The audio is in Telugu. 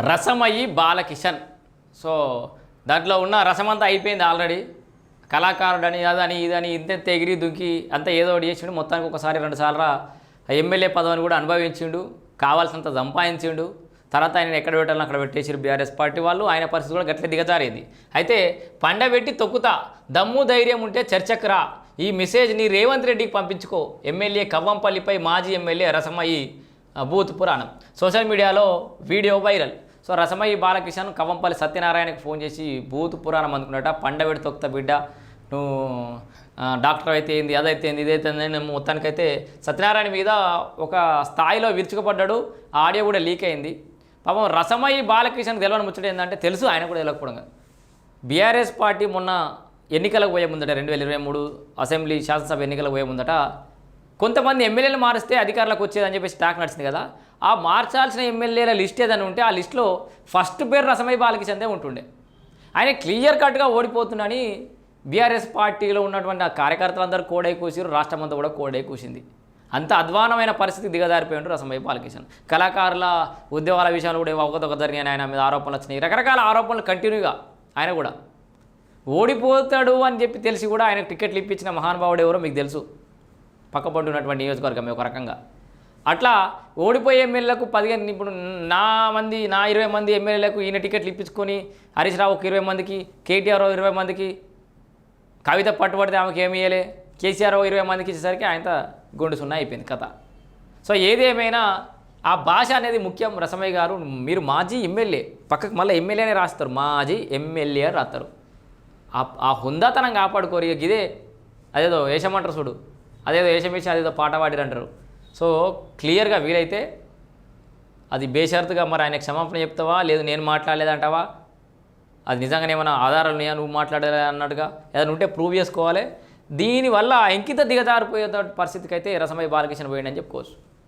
రసమయ్యి బాలకిషన్. సో దాంట్లో ఉన్న రసమంతా అయిపోయింది ఆల్రెడీ. కళాకారుడని అదని ఇదని ఇంత ఎగిరి దుంకి అంతా ఏదో ఒకటి చేసిండు. మొత్తానికి ఒకసారి రెండు సార్లు ఎమ్మెల్యే పదవిని కూడా అనుభవించిండు. కావాల్సినంత సంపాదించిండు. తర్వాత ఆయన ఎక్కడ పెట్టాలని అక్కడ పెట్టేసారు బీఆర్ఎస్ పార్టీ వాళ్ళు. ఆయన పరిస్థితి కూడా గట్లే దిగజారేది. అయితే పండబెట్టి తొక్కుతా దమ్ము ధైర్యం ఉంటే చర్చకు రా. ఈ మెసేజ్ని రేవంత్ రెడ్డికి పంపించుకో. ఎమ్మెల్యే కవ్వంపల్లిపై మాజీ ఎమ్మెల్యే రసమయ్యి ఆ, బూత్ పురాణం సోషల్ మీడియాలో video viral. So Rasamayi Balakishan Kavvampally సత్యనారాయణకి phone చేసి బూత్ పురాణం అందుకున్నట పండవిడి తొక్త బిడ్డ నువ్వు డాక్టర్ అయితే ఏంది అదైతే ఏంది ఇదైతే అని మొత్తానికైతే సత్యనారాయణ మీద ఒక స్థాయిలో విరుచుకుపడ్డాడు ఆ ఆడియో కూడా లీక్ అయింది. పాపం రసమయ్య బాలకిషన్ తెలవని ముచ్చట ఏంటంటే తెలుసు ఆయన కూడా తెలియకపోవడం బీఆర్ఎస్ పార్టీ మొన్న ఎన్నికలకు పోయే ముందట రెండు వేల ఇరవై మూడు అసెంబ్లీ శాసనసభ ఎన్నికలకు పోయే ముందట కొంతమంది ఎమ్మెల్యేలు మారిస్తే అధికారులకు వచ్చేదని చెప్పేసి టాక్ నడిచింది కదా. ఆ మార్చాల్సిన ఎమ్మెల్యేల లిస్ట్ ఏదైనా ఉంటే ఆ లిస్టులో ఫస్ట్ పేరు రసమయ్య బాలకిషన్దే ఉంటుండే. ఆయన క్లియర్ కట్గా ఓడిపోతుందని బీఆర్ఎస్ పార్టీలో ఉన్నటువంటి ఆ కార్యకర్తలందరూ కోడై కూసారు రాష్ట్రం అంతా కూడా కోడై కూసింది. అంత అధ్వానమైన పరిస్థితి దిగజారిపోయిండు రసమయ్య బాలకిషన్. కళాకారుల ఉద్యోగాల విషయాలు కూడా ఒకదొక జరిగినాయి ఆయన మీద ఆరోపణలు వచ్చినాయి. రకరకాల ఆరోపణలు కంటిన్యూగా ఆయన కూడా. ఓడిపోతాడు అని చెప్పి తెలిసి కూడా ఆయన టికెట్లు ఇప్పించిన మహానుభావుడు ఎవరో మీకు తెలుసు. పక్కపొంటి ఉన్నటువంటి నియోజకవర్గం ఒక రకంగా. అట్లా ఓడిపోయే ఎమ్మెల్యేలకు పదిహేను ఇప్పుడు నా మంది నా ఇరవై మంది ఎమ్మెల్యేలకు ఈయన టికెట్లు ఇప్పించుకొని హరీష్ రావు ఒక ఇరవై మందికి కేటీఆర్ ఇరవై మందికి కవిత పట్టుబడితే ఆమెకి ఏమి ఇయ్యలే కేసీఆర్ ఓ ఇరవై మందికి ఇచ్చేసరికి ఆయన గుండు సున్నా అయిపోయింది కథ. సో ఏదేమైనా ఆ భాష అనేది ముఖ్యం. రసమయ్య గారు మీరు మాజీ ఎమ్మెల్యే పక్కకు మళ్ళీ ఎమ్మెల్యేనే రాస్తారు మాజీ ఎమ్మెల్యే రాస్తారు. ఆ- ఆ హుందాతనం కాపాడుకోరు ఇదే అదేదో వేషమంటారు చూడు. అదేదో వేషమేసి అదేదో పాట పాడిరంటారు. సో క్లియర్గా వీలైతే అది బేషరతుగా మరి ఆయన క్షమాపణ చెప్తావా? లేదు నేను మాట్లాడలేదంటావా? అది నిజంగానే ఏమైనా ఆధారాలు ఉన్నాయా? నువ్వు మాట్లాడలే అన్నట్టుగా ఏదైనా ఉంటే ప్రూవ్ చేసుకోవాలి. దీనివల్ల ఇంకిత దిగజారిపోయే పరిస్థితికి అయితే రసమై బాలకృష్ణ పోయిండని చెప్పుకోవచ్చు.